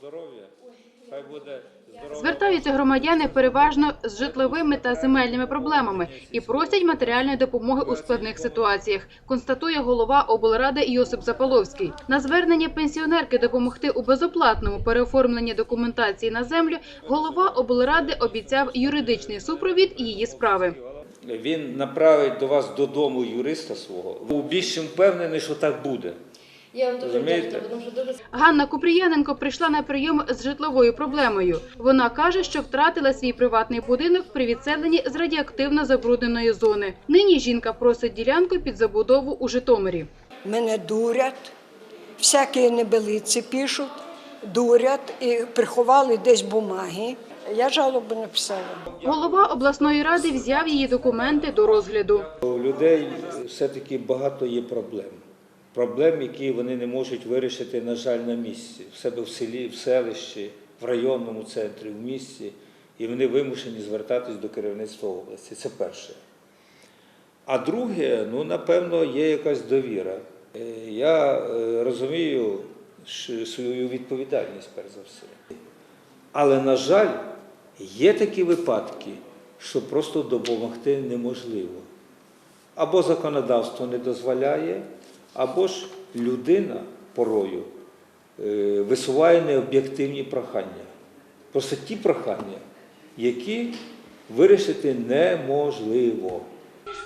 здоров'я. Хай буде здоров'я. Звертаються громадяни переважно з житловими та земельними проблемами і просять матеріальної допомоги у складних ситуаціях. Констатує голова облради Йосип Запаловський. На звернення пенсіонерки допомогти у безоплатному переоформленні документації на землю. Голова облради обіцяв юридичний супровід її справи. Він направить до вас додому юриста свого. Більш впевнений, що так буде. Я вам дуже вдячна, тому що дуже Ганна Купріяненко прийшла на прийом з житловою проблемою. Вона каже, що втратила свій приватний будинок при відселенні з радіоактивно забрудненої зони. Нині жінка просить ділянку під забудову у Житомирі. Мене дурять, всякі небелиці пишуть, дурять і приховали десь бумаги. Я жалобу написала. Голова обласної ради взяв її документи до розгляду. У людей все-таки багато є проблем. Проблем, які вони не можуть вирішити, на жаль, на місці, в себе в селі, в селищі, в районному центрі, в місті, і вони вимушені звертатись до керівництва області. Це перше. А друге, ну, напевно, є якась довіра. Е, Я е, розумію свою відповідальність, перш за все. Але, на жаль, є такі випадки, що просто допомогти неможливо. Або законодавство не дозволяє, або ж людина порою е, висуває необ'єктивні прохання. Просто ті прохання, які вирішити неможливо.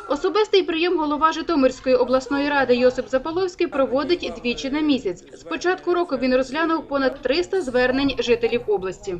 Особистий прийом голова Житомирської обласної ради Йосип Запаловський проводить двічі на місяць. З початку року він розглянув понад 300 звернень жителів області.